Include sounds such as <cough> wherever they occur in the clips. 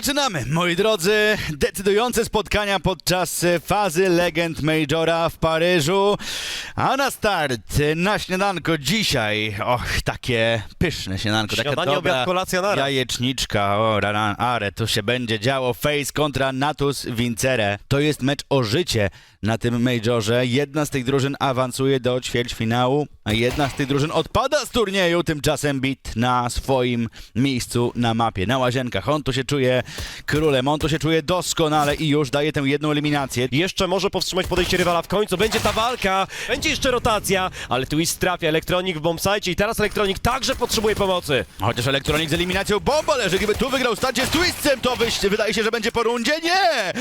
Rozpoczynamy, moi drodzy, decydujące spotkania podczas e, fazy Legend Majora w Paryżu. A na start, e, na śniadanko dzisiaj, och, takie pyszne śniadanko, taka Śniadanie, dobra obiad, kolacja, naraz. jajeczniczka, o, rana, are, tu się będzie działo, Face kontra Natus Vincere. To jest mecz o życie na tym Majorze. Jedna z tych drużyn awansuje do ćwierćfinału, a jedna z tych drużyn odpada z turnieju, tymczasem Bit na swoim miejscu na mapie, na łazienkach. On tu się czuje królem, on tu się czuje doskonale i już daje tę jedną eliminację. Jeszcze może powstrzymać podejście rywala w końcu. Będzie ta walka, będzie jeszcze rotacja, ale Twist trafia Elektronik w bombsite i teraz Elektronik także potrzebuje pomocy. Chociaż Elektronik z eliminacją bomba leży, gdyby tu wygrał starcie z Twistem, to wydaje się, że będzie po rundzie. Nie!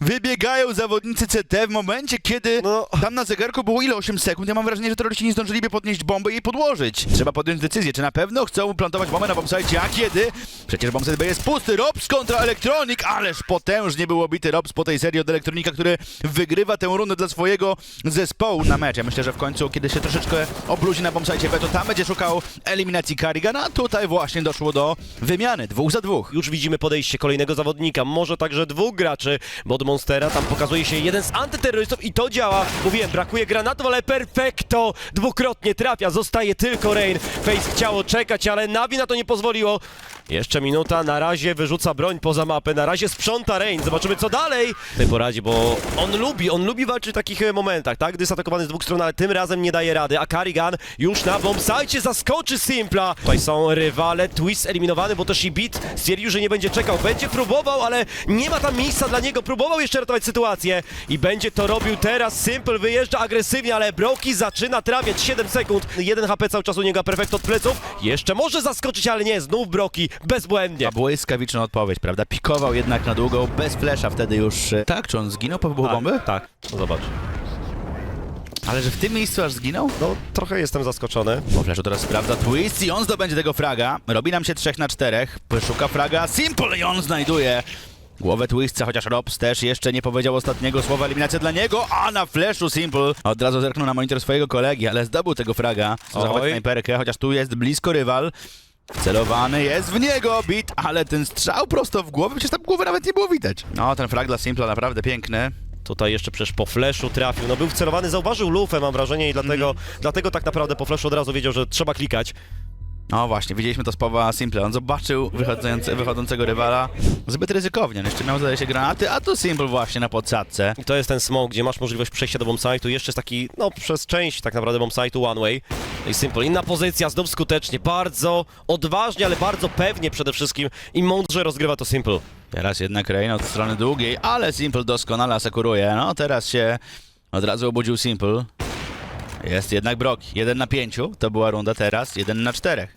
Wybiegają zawodnicy CT w momencie, kiedy No. tam na zegarku było ile? 8 sekund. Ja mam wrażenie, że terroryści nie zdążyliby podnieść bombę i jej podłożyć. Trzeba podjąć decyzję, czy na pewno chcą plantować bombę na bombsite, a kiedy? Przecież bombsite B jest pusty. Robs kontra Elektronik, ależ potężnie był obity Robs po tej serii od Elektronika, który wygrywa tę rundę dla swojego zespołu na mecz. Ja myślę, że w końcu, kiedy się troszeczkę obluzi na bombsite B, to tam będzie szukał eliminacji Carrigana, a tutaj właśnie doszło do wymiany, dwóch za dwóch. Już widzimy podejście kolejnego zawodnika, może także dwóch graczy, bo od Monstera tam pokazuje się jeden z antyterrorystów i to działa. Mówiłem, brakuje granatów, ale perfekto! Dwukrotnie trafia, zostaje tylko Rain. Face chciało czekać, ale Navi na to nie pozwoliło. Jeszcze minuta, na razie wyrzuca broń poza mapę, na razie sprząta Rain. Zobaczymy co dalej w tej poradzie, bo on lubi, on lubi walczyć w takich e, momentach, tak? Gdy jest atakowany z dwóch stron, ale tym razem nie daje rady, a Karigan już na bombsite zaskoczy Simpla. Tutaj są rywale, Twist eliminowany, bo też i Beat stwierdził, że nie będzie czekał, będzie próbował, ale nie ma tam miejsca dla niego, próbował jeszcze ratować sytuację i będzie to robił teraz. Simple wyjeżdża agresywnie, ale Broki zaczyna trafiać 7 sekund. 1 HP cały czas u niego, perfekt od pleców. Jeszcze może zaskoczyć, ale nie, znów Broki, bezbłędnie. A błyskawiczna odpowiedź, prawda? Pikował jednak na długą, bez flesza wtedy już. e, Tak, czy on zginął po wybuchu bomby? Tak, no zobacz. Ale że w tym miejscu aż zginął? No, trochę jestem zaskoczony. Po flaszu teraz sprawdza Twist i on zdobędzie tego fraga. Robi nam się 3 na 4. Szuka fraga Simple i on znajduje głowę Twistca, chociaż Robs też jeszcze nie powiedział ostatniego słowa eliminacja dla niego, a na flashu Simple od razu zerknął na monitor swojego kolegi, ale zdobył tego fraga. Zachować snajperkę, chociaż tu jest blisko rywal. Celowany jest w niego bit, ale ten strzał prosto w głowę, przecież tam głowy nawet nie było widać. No, ten frag dla Simpla naprawdę piękny. Tutaj jeszcze przecież po flashu trafił. No był wcelowany, zauważył lufę, mam wrażenie, i dlatego, dlatego tak naprawdę po flashu od razu wiedział, że trzeba klikać. No właśnie, widzieliśmy to z Pawła Simple. On zobaczył wychodzące, wychodzącego rywala. Zbyt ryzykownie. On jeszcze miał, zdaje się, granaty, a tu Simple właśnie na podsadce. I to jest ten smoke, gdzie masz możliwość przejścia do bombsite'u. Jeszcze jest taki, no przez część tak naprawdę bombsite'u one way. I simple. Inna pozycja, znów skutecznie. Bardzo odważnie, ale bardzo pewnie przede wszystkim. I mądrze rozgrywa to simple. Teraz jednak Rain od strony długiej, ale Simple doskonale asekuruje. No teraz się od razu obudził Simple. Jest jednak Broki. 1 na 5 to była runda teraz, 1 na 4.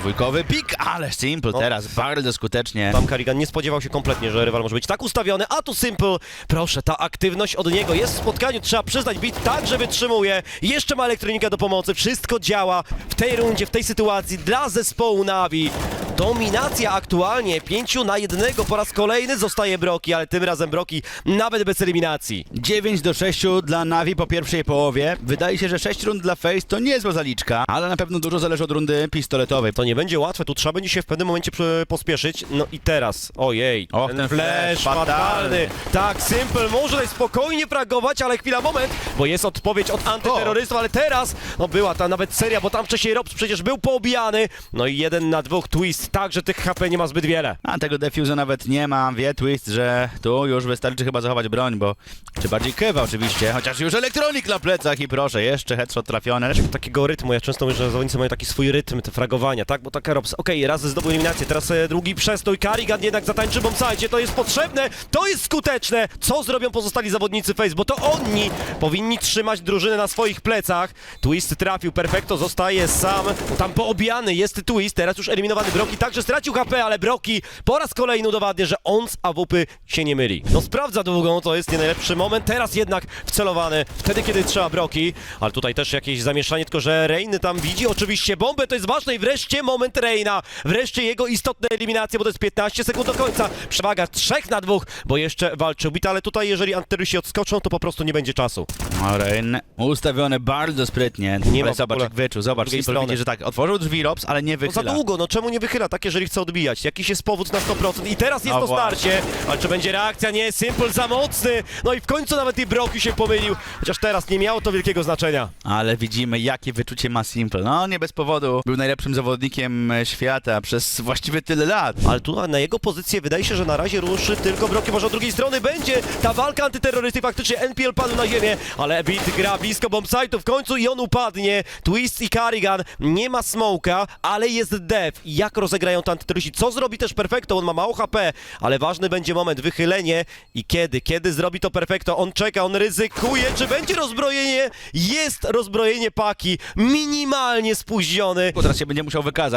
Dwójkowy pik, ale Simple No. teraz bardzo skutecznie. Tam Karigan nie spodziewał się kompletnie, że rywal może być tak ustawiony, a tu Simple, proszę, ta aktywność od niego jest w spotkaniu, trzeba przyznać, Beat także wytrzymuje, jeszcze ma elektronika do pomocy, wszystko działa w tej rundzie, w tej sytuacji dla zespołu Navi. Dominacja aktualnie, 5 na jednego po raz kolejny zostaje Broki, ale tym razem Broki nawet bez eliminacji. 9 do 6 dla Navi po pierwszej połowie. Wydaje się, że 6 rund dla Face to niezła zaliczka, ale na pewno dużo zależy od rundy pistoletowej. To nie będzie łatwe, tu trzeba będzie się w pewnym momencie przy- pospieszyć. No i teraz, ojej, Och, ten, flash fatalny. Tak, Simple może tutaj spokojnie fragować, ale chwila, moment, bo jest odpowiedź od antyterrorystów, ale teraz, no była ta nawet seria, bo tam wcześniej Robs przecież był poobijany. No i jeden na dwóch twist, tak, że tych HP nie ma zbyt wiele. A tego defuza nawet nie ma. Wie Twist, że tu już wystarczy chyba zachować broń, bo... Czy bardziej kewa oczywiście, chociaż już elektronik na plecach i proszę, jeszcze headshot trafiony. Takiego rytmu, ja często mówię, że zawodnicy mają taki swój rytm, te fragowania, tak, bo taka Robs, okej, raz zdobył eliminację, teraz e, drugi przestój, Karigan jednak zatańczy bombsite, to jest potrzebne, to jest skuteczne, co zrobią pozostali zawodnicy Face, bo to oni powinni trzymać drużynę na swoich plecach, Twist trafił, Perfecto zostaje sam, tam poobijany jest Twist, teraz już eliminowany Broki, także stracił HP, ale Broki po raz kolejny udowadnia, że on z AWP się nie myli. No sprawdza długą, to jest nie najlepszy moment, teraz jednak wcelowany, wtedy kiedy trzeba Broki, ale tutaj też jakieś zamieszanie, tylko że Rein tam widzi. Oczywiście bombę, to jest ważne i wreszcie moment Reina, wreszcie jego istotne eliminacje, bo to jest 15 sekund do końca, przewaga 3 na 2, bo jeszcze walczył Bit, ale tutaj jeżeli Antyrysi odskoczą, to po prostu nie będzie czasu. No, Rain ustawiony bardzo sprytnie. Nie ale ma zobacz jak wyczuł, zobacz, Simple widzi, że tak, otworzył drzwi Robs, ale nie No za wychyla. długo, no czemu nie wychyla? atak, jeżeli chce odbijać. Jakiś jest powód na 100% i teraz jest No to starcie. Ale czy będzie reakcja? Nie, Simple za mocny. No i w końcu nawet i Broki się pomylił. Chociaż teraz nie miało to wielkiego znaczenia. Ale widzimy, jakie wyczucie ma Simple. No, nie bez powodu. Był najlepszym zawodnikiem e, świata przez właściwie tyle lat. Ale tu na jego pozycję wydaje się, że na razie ruszy tylko Broki, może od drugiej strony będzie ta walka antyterrorysty, faktycznie NPL padł na ziemię, ale Beat gra blisko bombsite'u w końcu i on upadnie. Twist i Carrigan, nie ma smoka, ale jest dev. I jak rozegrają to antyterroryści? Co zrobi też Perfecto? On ma mało HP, ale ważny będzie moment, wychylenie i kiedy? Kiedy zrobi to Perfecto? On czeka, on ryzykuje, czy będzie rozbrojenie? Jest rozbrojenie paki, minimalnie spóźniony. Bo teraz się będzie musiał wykazać.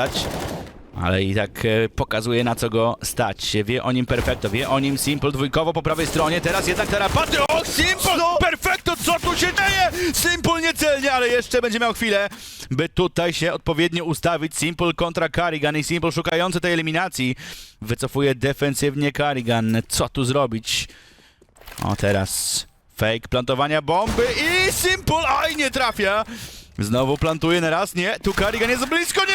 Ale i tak e, pokazuje na co go stać. Wie o nim Perfecto, wie o nim Simple dwójkowo po prawej stronie. Teraz jednak tarapaty. O, Simple! Co? Perfecto, co tu się dzieje? Simple niecelnie, ale jeszcze będzie miał chwilę, by tutaj się odpowiednio ustawić. Simple kontra Carrigan i Simple szukający tej eliminacji. Wycofuje defensywnie Carrigan. Co tu zrobić? O, teraz fake plantowania bomby i Simple, aj nie trafia. Znowu plantuje na raz, nie, tu Carrigan jest blisko, nie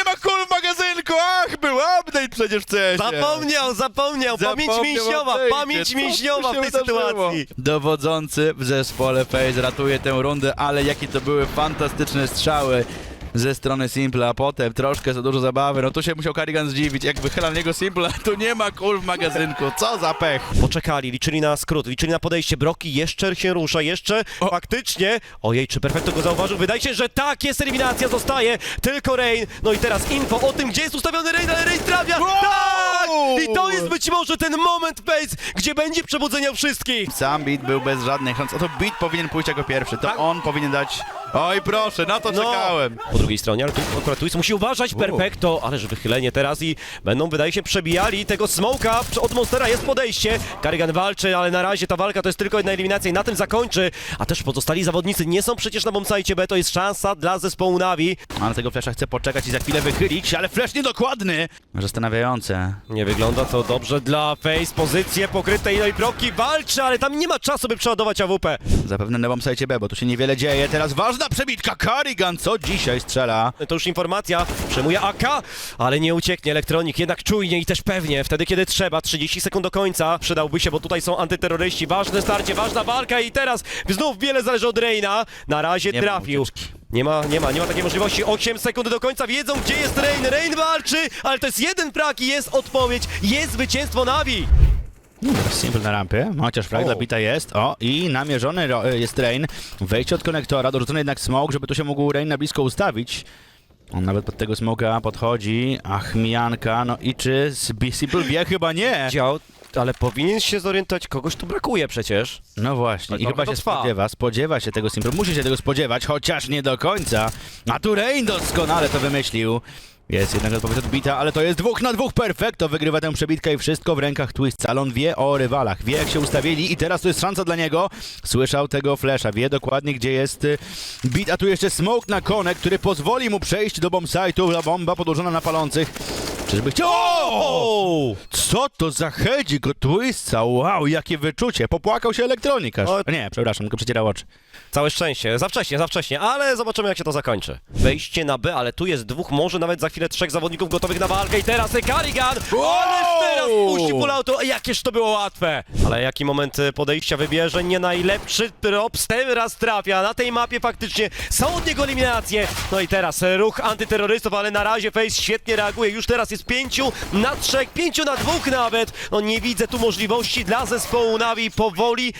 ach, był update przecież w CS-ie. Zapomniał, zapomniał, pamięć Zapomniał mięśniowa, update'cie. pamięć Co tu mięśniowa w się tej wydarzyło? sytuacji. Dowodzący w zespole FaZe ratuje tę rundę, ale jakie to były fantastyczne strzały ze strony Simple, a potem troszkę za dużo zabawy, no tu się musiał Carrigan zdziwić, jak wychyla na niego Simple, a tu nie ma kul w magazynku, co za pech. Poczekali, liczyli na skrót, liczyli na podejście. Broki jeszcze się rusza, jeszcze O. faktycznie. Ojej, czy Perfecto go zauważył? Wydaje się, że tak, jest eliminacja, zostaje tylko Rain. No i teraz info o tym, gdzie jest ustawiony Rain, ale Rain trafia! Wow! Tak! I to jest być może ten moment face, gdzie będzie przebudzenia wszystkich. Sam Beat był bez żadnych szans, o to Beat powinien pójść jako pierwszy, to Tak. on powinien dać... Oj proszę, na to No. czekałem. Po drugiej stronie, ale tu akurat Twist musi uważać, U. Perfecto, ależ wychylenie teraz i będą, wydaje się, przebijali tego smoka. Od Monstera jest podejście, Carrigan walczy, ale na razie ta walka to jest tylko jedna eliminacja i na tym zakończy. A też pozostali zawodnicy nie są przecież na bombsite B, to jest szansa dla zespołu Navi. A na tego flasha chce poczekać i za chwilę wychylić, ale flash niedokładny. Zastanawiające. Nie wygląda to dobrze dla Face, pozycje pokryte i Broki walczy, ale tam nie ma czasu, by przeładować AWP. Zapewne na bombsite B, bo tu się niewiele dzieje. Teraz ważna przebitka. Carrigan, co dzisiaj strzela? To już informacja, przejmuje AK, ale nie ucieknie Elektronik, jednak czujnie i też pewnie, wtedy kiedy trzeba, 30 sekund do końca, przydałby się, bo tutaj są antyterroryści, ważne starcie, ważna walka i teraz znów wiele zależy od Reina, na razie Nie trafił. Nie ma, nie ma, nie ma takiej możliwości. 8 sekund do końca, wiedzą gdzie jest Rain. Rain walczy, ale to jest jeden frak i jest odpowiedź. Jest zwycięstwo Navi. Simple na rampie, chociaż frag O. dla bita jest. O, i namierzony ro- jest Rain. Wejście od konektora, dorzucony jednak smoke, żeby tu się mógł Rain na blisko ustawić. On nawet pod tego smoka podchodzi. Ach, mijanka, no i czy Simple wie? Chyba nie. Dział, ale powinien się zorientować, kogoś tu brakuje przecież. No właśnie, i chyba się trwa. spodziewa, spodziewa się tego Simple, musi się tego spodziewać, chociaż nie do końca. A tu Rain doskonale to wymyślił. Jest jednak odpowiedź odbita, ale to jest dwóch na dwóch, perfekto, wygrywa tę przebitkę i wszystko w rękach Twist. Salon wie o rywalach, wie jak się ustawili i teraz to jest szansa dla niego. Słyszał tego flasha, wie dokładnie gdzie jest y, beat, a tu jeszcze smoke na konek, który pozwoli mu przejść do bombsite'u, la bomba podłożona na palących. Czyżby chciał... O! Co to za hedzik od Twista? Wow, jakie wyczucie. Popłakał się elektronikarz. O- Nie, przepraszam, tylko przecierał oczy. Całe szczęście, za wcześnie, za wcześnie, ale zobaczymy jak się to zakończy. Wejście na B, ale tu jest dwóch, może nawet za chwilę trzech zawodników gotowych na walkę i teraz Carrigan! Ależ teraz puści full auto, jakież to było łatwe! Ale jaki moment e, podejścia wybierze, nie najlepszy props, teraz trafia, na tej mapie faktycznie są od niego eliminacje. No i teraz e, ruch antyterrorystów, ale na razie Face świetnie reaguje, już teraz jest pięciu na trzech, pięciu na dwóch nawet. No nie widzę tu możliwości dla zespołu Navi, powoli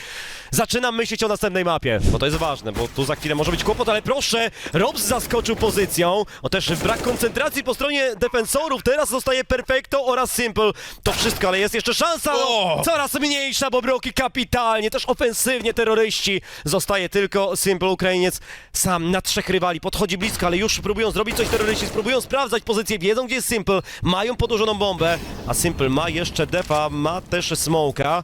zaczynam myśleć o następnej mapie, bo to jest ważne, bo tu za chwilę może być kłopot, ale proszę, Robs zaskoczył pozycją, o też brak koncentracji po stronie defensorów, teraz zostaje Perfecto oraz Simple, to wszystko, ale jest jeszcze szansa, no, coraz mniejsza, bo Broki kapitalnie, też ofensywnie terroryści, zostaje tylko Simple Ukrainiec. Sam na trzech rywali, podchodzi blisko, ale już próbują zrobić coś terroryści, spróbują sprawdzać pozycję, wiedzą gdzie jest Simple, mają podłożoną bombę, a Simple ma jeszcze defa, ma też smoka,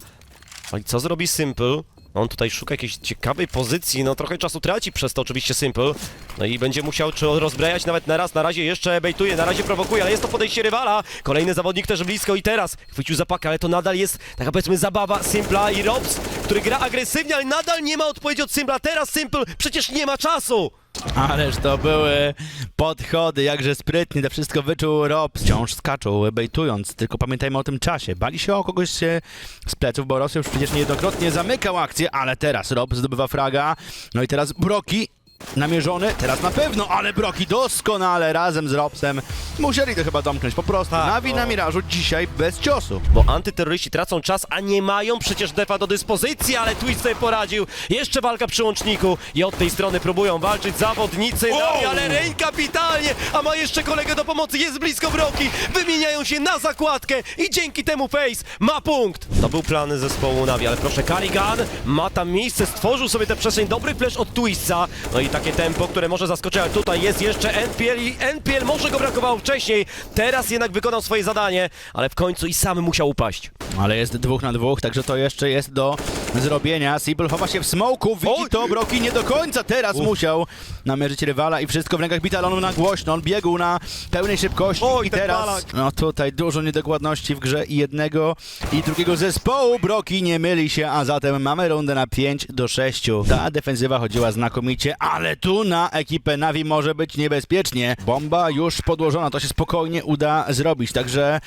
ale co zrobi Simple? On tutaj szuka jakiejś ciekawej pozycji, no trochę czasu traci przez to oczywiście Simple. No i będzie musiał czy rozbrajać nawet na raz, na razie jeszcze bejtuje, na razie prowokuje, ale jest to podejście rywala. Kolejny zawodnik też blisko i teraz chwycił zapakę, ale to nadal jest taka powiedzmy zabawa Simpla i Robs, który gra agresywnie, ale nadal nie ma odpowiedzi od Simpla. Teraz Simple przecież nie ma czasu! Ależ to były podchody, jakże sprytnie, to wszystko wyczuł Rob. Wciąż skaczą, bejtując, tylko pamiętajmy o tym czasie. Bali się o kogoś e, z pleców, bo Rosja już przecież niejednokrotnie zamykał akcję, ale teraz Rob zdobywa fraga. No i teraz Broki namierzony, teraz na pewno, ale Broki doskonale razem z Robsem musieli to chyba domknąć. Po prostu Tak, Nawi no. na Mirażu dzisiaj bez ciosu. Bo antyterroryści tracą czas, a nie mają przecież defa do dyspozycji, ale Twist sobie poradził. Jeszcze walka przy łączniku i od tej strony próbują walczyć zawodnicy Wow! Navi, ale Rain kapitalnie, a ma jeszcze kolegę do pomocy, jest blisko Broki, wymieniają się na zakładkę i dzięki temu Face ma punkt. To był plan zespołu Navi, ale proszę, Karigan ma tam miejsce, stworzył sobie tę przestrzeń, dobry flash od Twista, no i takie tempo, które może zaskoczyć, ale tutaj jest jeszcze NPL i NPL może go brakowało wcześniej, teraz jednak wykonał swoje zadanie, ale w końcu i sam musiał upaść. Ale jest dwóch na dwóch, także to jeszcze jest do zrobienia. Sibel chowa się w smoku, widzi Oj! to, Broki nie do końca teraz musiał namierzyć rywala i wszystko w rękach Bitalonu na głośno. On biegł na pełnej szybkości Oj, i ten teraz, balak. no tutaj dużo niedokładności w grze i jednego i drugiego zespołu. Broki nie myli się, a zatem mamy rundę na 5 do 6. Ta defensywa chodziła znakomicie, ale tu na ekipę Navi może być niebezpiecznie. Bomba już podłożona, to się spokojnie uda zrobić, także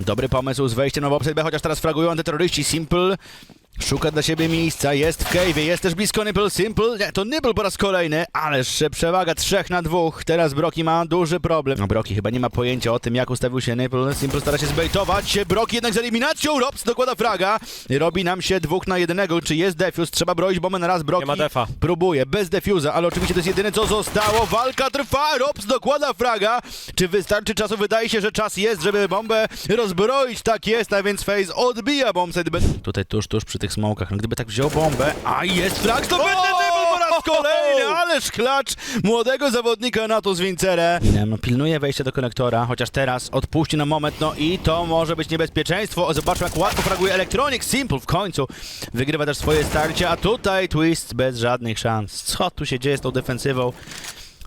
Dobry pomysł z wejściem na Bobside B, chociaż teraz fragują antyterroryści. Simple szuka dla siebie miejsca, jest w cave'ie, jest też blisko Nibble. Simple, nie, to Nibble po raz kolejny, ależ przewaga trzech na dwóch. Teraz Broki ma duży problem. No, Broki chyba nie ma pojęcia o tym, jak ustawił się Nibble. Simple stara się zbejtować. Broki jednak z eliminacją. Robs dokłada fraga. Robi nam się dwóch na jednego. Czy jest defuse? Trzeba broić bombę na raz. Broki Nie ma defa. próbuje, bez defuza, ale oczywiście to jest jedyne co zostało. Walka trwa, Robs dokłada fraga. Czy wystarczy czasu? Wydaje się, że czas jest, żeby bombę rozbroić. Tak jest, a więc Face odbija bombsite. B. Tutaj tuż, tuż przy tych smokach. No, gdyby tak wziął bombę, a jest flag, to Nibble po raz kolejny, ależ klacz młodego zawodnika na to z Wincerę. No, pilnuje wejście do konektora, chociaż teraz odpuści na moment, no i to może być niebezpieczeństwo. O, Zobaczmy, jak łatwo fraguje Electronic. Simple w końcu wygrywa też swoje starcie, a tutaj Twist bez żadnych szans. Co tu się dzieje z tą defensywą?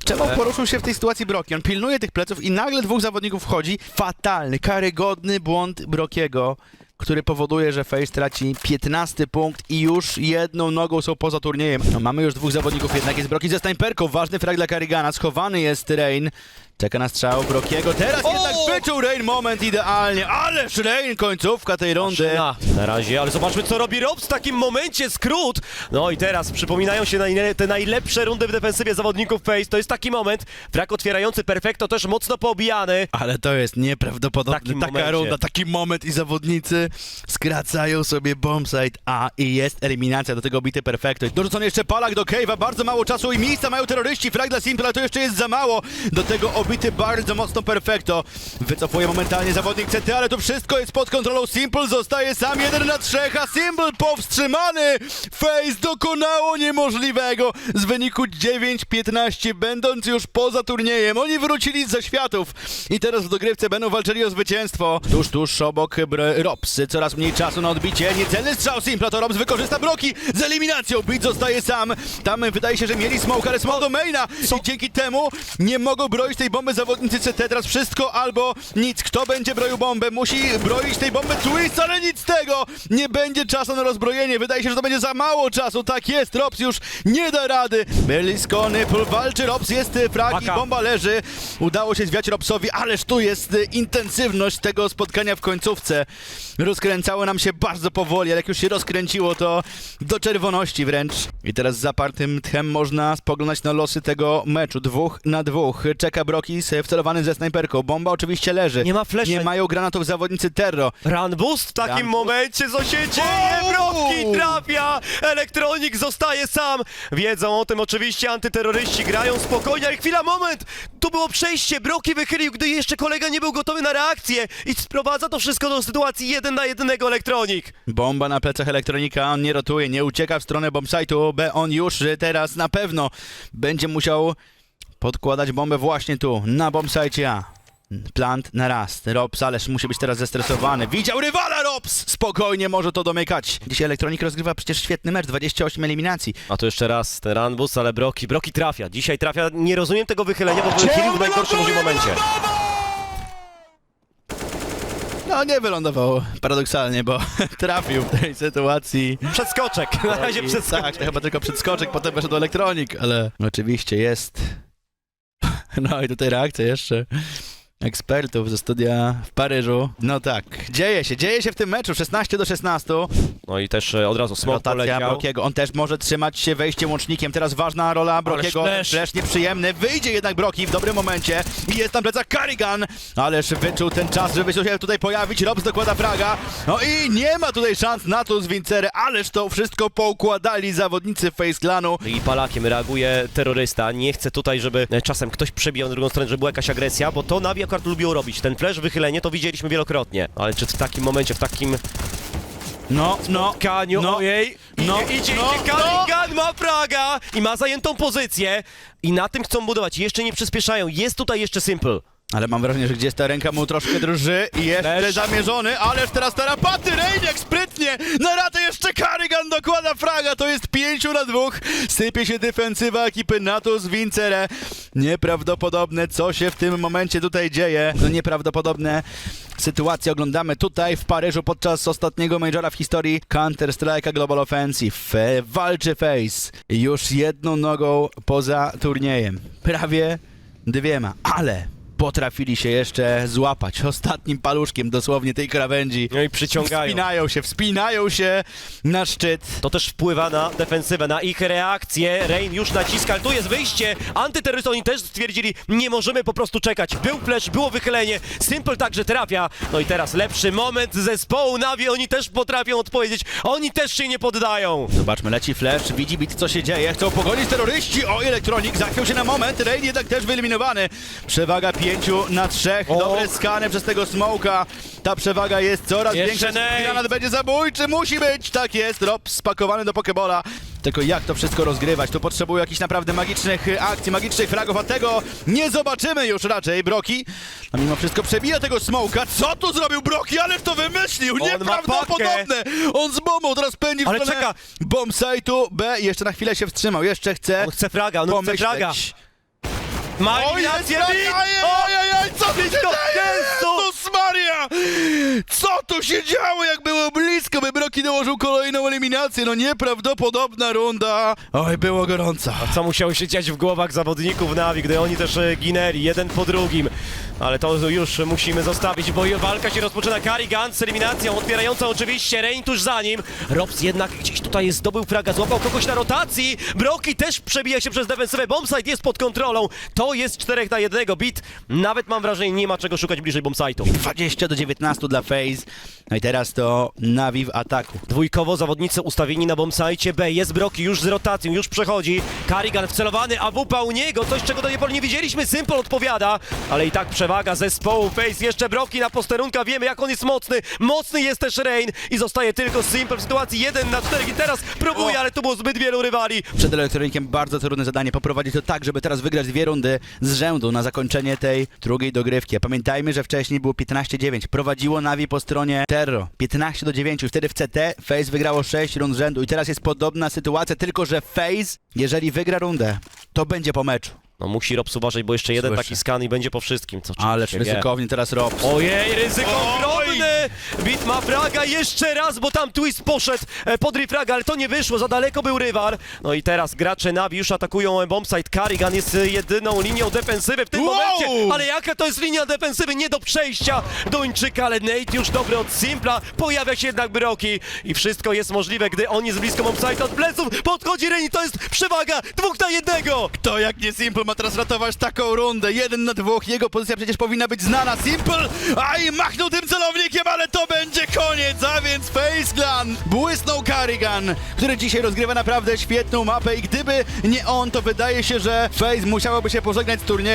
Czemu poruszył się w tej sytuacji Broki? On pilnuje tych pleców i nagle dwóch zawodników wchodzi. Fatalny, karygodny błąd Brokiego, który powoduje, że Face traci 15 punkt i już jedną nogą są poza turniejem. No, mamy już dwóch zawodników, jednak jest Broki ze snajperką. Ważny frag dla Karigana, schowany jest Rain. Czeka na strzał Brokiego, teraz O! jednak wyczuł Rain moment idealnie. Ależ Rain, końcówka tej rundy. Na, na razie, ale zobaczmy co robi Rob w takim momencie, skrót. No i teraz przypominają się naj, te najlepsze rundy w defensywie zawodników Face. To jest taki moment, frak otwierający Perfecto też mocno poobijany. Ale to jest nieprawdopodobne. Takim Taka momencie. runda, taki moment i zawodnicy skracają sobie bombsite, a i jest eliminacja do tego bity perfekto. Dorzucony jeszcze palak do Cave'a, bardzo mało czasu i miejsca mają terroryści. Frag dla Simple, ale to jeszcze jest za mało. Do tego obity bardzo mocno perfekto. Wycofuje momentalnie zawodnik CT, ale to wszystko jest pod kontrolą. Simple zostaje sam jeden na trzech, a Simple powstrzymany. Face dokonało niemożliwego z wyniku 9-15, będąc już poza turniejem. Oni wrócili ze światów i teraz w dogrywce będą walczyli o zwycięstwo. Tuż, tuż obok Robsy, coraz mniej czasu na odbicie. Niecelny strzał Simpla, to Robs wykorzysta bloki z eliminacją. Beat zostaje sam. Tam wydaje się, że mieli smoke, ale smoke do maina i dzięki temu nie mogą broić tej bomby zawodnicy CT. Teraz wszystko albo nic. Kto będzie broił bombę? Musi broić tej bomby Twist, ale nic z tego. Nie będzie czasu na rozbrojenie. Wydaje się, że to będzie za mało czasu. Tak jest, Robs już nie da rady. Nypl walczy, Robs jest y, frag i bomba leży. Udało się zwiać Robsowi, ależ tu jest y, intensywność tego spotkania w końcówce. Rozkręcało nam się bardzo powoli, ale jak już się rozkręciło, to do czerwoności wręcz. I teraz z zapartym tchem można spoglądać na losy tego meczu. Dwóch na dwóch. Czeka Brokis y, wcelowany ze snajperką. Bomba oczywiście leży. Nie ma fleszy. Nie mają granatów zawodnicy Terro. Run boost w takim Run momencie, co się dzieje? Browki trafia, elektronik zostaje sam. Wiedzą o tym oczywiście antyterroryści, grają spokojnie, ale chwila, moment! Tu było przejście, Broki wychylił, gdy jeszcze kolega nie był gotowy na reakcję i sprowadza to wszystko do sytuacji jeden na jednego elektronik. Bomba na plecach elektronika, on nie rotuje, nie ucieka w stronę bombsite'u, B on już teraz na pewno będzie musiał podkładać bombę właśnie tu, na bombsite A. Plant na raz. Robs, ależ musi być teraz zestresowany. Widział rywala Robs! Spokojnie może to domykać. Dzisiaj elektronik rozgrywa przecież świetny mecz, 28 eliminacji. A to jeszcze raz ten run boost, ale Broki, Broki trafia. Dzisiaj trafia, nie rozumiem tego wychylenia, bo wychylił w najgorszym momencie. No nie wylądował, paradoksalnie, bo <laughs> trafił w tej sytuacji. Przeskoczek, na razie I- przeskoczek. Tak, to chyba tylko przedskoczek, potem weszł do elektronik, ale oczywiście jest. No i tutaj reakcja jeszcze ekspertów ze studia w Paryżu. No tak, dzieje się, dzieje się w tym meczu, 16 do 16. No i też e, od razu smok Rotacja poleciał. Brokiego, on też może trzymać się wejściem łącznikiem, teraz ważna rola Brokiego, flash nieprzyjemny, wyjdzie jednak Broki w dobrym momencie. I jest tam plecak Carrigan, ależ wyczuł ten czas, żeby się tutaj pojawić, Robs dokłada fraga, no i nie ma tutaj szans na to z Wincerę, ależ to wszystko poukładali zawodnicy Face Clanu. I palakiem reaguje terrorysta. Nie chce tutaj, żeby e, czasem ktoś przebijał na drugą stronę, żeby była jakaś agresja, bo to Navi akurat lubią robić. Ten flash, wychylenie to widzieliśmy wielokrotnie. Ale czy w takim momencie, w takim No, no, kaniu, no, ojej, no, idzie, idzie, no, idzie, Carrigan ma Praga i ma zajętą pozycję i na tym chcą budować. Jeszcze nie przyspieszają. Jest tutaj jeszcze Simple. Ale mam wrażenie, że gdzieś ta ręka mu troszkę drży i jeszcze Też. zamierzony, ależ teraz tarapaty, Rejniak sprytnie, na ratę jeszcze Carrigan dokłada fraga, to jest pięciu na dwóch, sypie się defensywa ekipy NATO z Wincere. Nieprawdopodobne, co się w tym momencie tutaj dzieje, no nieprawdopodobne sytuacje oglądamy tutaj w Paryżu podczas ostatniego majora w historii Counter-Strike'a Global Offensive. Walczy Face już jedną nogą poza turniejem, prawie dwiema, ale potrafili się jeszcze złapać <laughs> ostatnim paluszkiem dosłownie tej krawędzi. No i przyciągają. Wspinają się, wspinają się na szczyt. To też wpływa na defensywę, na ich reakcję. Rain już naciska, tu jest wyjście. Antyterroryści oni też stwierdzili, nie możemy po prostu czekać. Był flash, było wychylenie. Simple także trafia. No i teraz lepszy moment zespołu Navi, oni też potrafią odpowiedzieć. Oni też się nie poddają. Zobaczmy, leci flash, widzi bit co się dzieje, chcą pogonić terroryści, o elektronik, zachwiał się na moment, Rain jednak też wyeliminowany. Przewaga pięciu na trzech, O. dobre skany przez tego smoka, ta przewaga jest coraz Jeszcze większa, granat będzie zabójczy, musi być, tak jest, Rob spakowany do pokebola. Tylko jak to wszystko rozgrywać, tu potrzebują jakichś naprawdę magicznych y, akcji, magicznych fragów, a tego nie zobaczymy już raczej, Broki. A mimo wszystko przebija tego smoka, co tu zrobił Broki, ależ to wymyślił, On ma nieprawdopodobne! On z bombą teraz pędzi w Ale stronę czeka. bomb site'u B, jeszcze na chwilę się wstrzymał, jeszcze chce On chce fraga, on chce pomyśleć. fraga. Ma O, jest eliminację Bit! co tu się Blisko, dzieje? Jezu! Jezus Maria! Co tu się działo, jak było blisko, by Broki dołożył kolejną eliminację, no nieprawdopodobna runda. Oj, było gorąco. Co musiało się dziać w głowach zawodników Navi, gdy oni też e, ginęli, jeden po drugim. Ale to już musimy zostawić, bo walka się rozpoczyna. Carrigan z eliminacją, otwierającą oczywiście Rain tuż za nim. Robs jednak gdzieś tutaj zdobył fraga, złapał kogoś na rotacji. Broki też przebija się przez defensywę. Bombsite jest pod kontrolą. To jest 4 na 1 bit. Nawet mam wrażenie, nie ma czego szukać bliżej bombsite'u. 20 do 19 dla FaZe. No i teraz to Navi w ataku. Dwójkowo zawodnicy ustawieni na bombsite B. Jest Broki już z rotacją, już przechodzi. Carrigan wcelowany, a WP u niego. Coś, czego do tej pory nie widzieliśmy. Simple odpowiada, ale i tak przewaga zespołu. Face jeszcze Broki na posterunka. Wiemy, jak on jest mocny. Mocny jest też Rain i zostaje tylko Simple w sytuacji 1 na 4. I teraz próbuje, ale tu było zbyt wielu rywali. Przed elektronikiem bardzo trudne zadanie, poprowadzić to tak, żeby teraz wygrać dwie rundy z rzędu na zakończenie tej drugiej dogrywki. A pamiętajmy, że wcześniej było 15-9. Prowadziło Navi po stronie Terro. 15 do 9. Wtedy w CT FaZe wygrało 6 rund z rzędu. I teraz jest podobna sytuacja, tylko że FaZe, jeżeli wygra rundę, to będzie po meczu. No musi Robs uważać, bo jeszcze jeden Słyszę. taki skan i będzie po wszystkim. Co Ależ oczywiście wie. ryzykownie teraz Rob. Ojej, ryzyko Oj! ogromne! Bit ma fraga jeszcze raz, bo tam twist poszedł e, pod refraga, ale to nie wyszło, za daleko był rywal. No i teraz gracze Navi już atakują e, bombsite. Carrigan jest e, jedyną linią defensywy w tym Wow! momencie, ale jaka to jest linia defensywy? Nie do przejścia Duńczyka, ale Nate już dobry od Simpla, pojawia się jednak Broki i wszystko jest możliwe, gdy on jest blisko bombsite od pleców, podchodzi Reni, to jest przewaga, dwóch na jednego! Kto jak nie Simple ma teraz ratować taką rundę? Jeden na dwóch, jego pozycja przecież powinna być znana. Simple, aj, machnął tym celownikiem, ale to będzie koniec, a więc Face Clan błysnął Carrigan, który dzisiaj rozgrywa naprawdę świetną mapę i gdyby nie on, to wydaje się, że Face musiałoby się pożegnać z turniejem.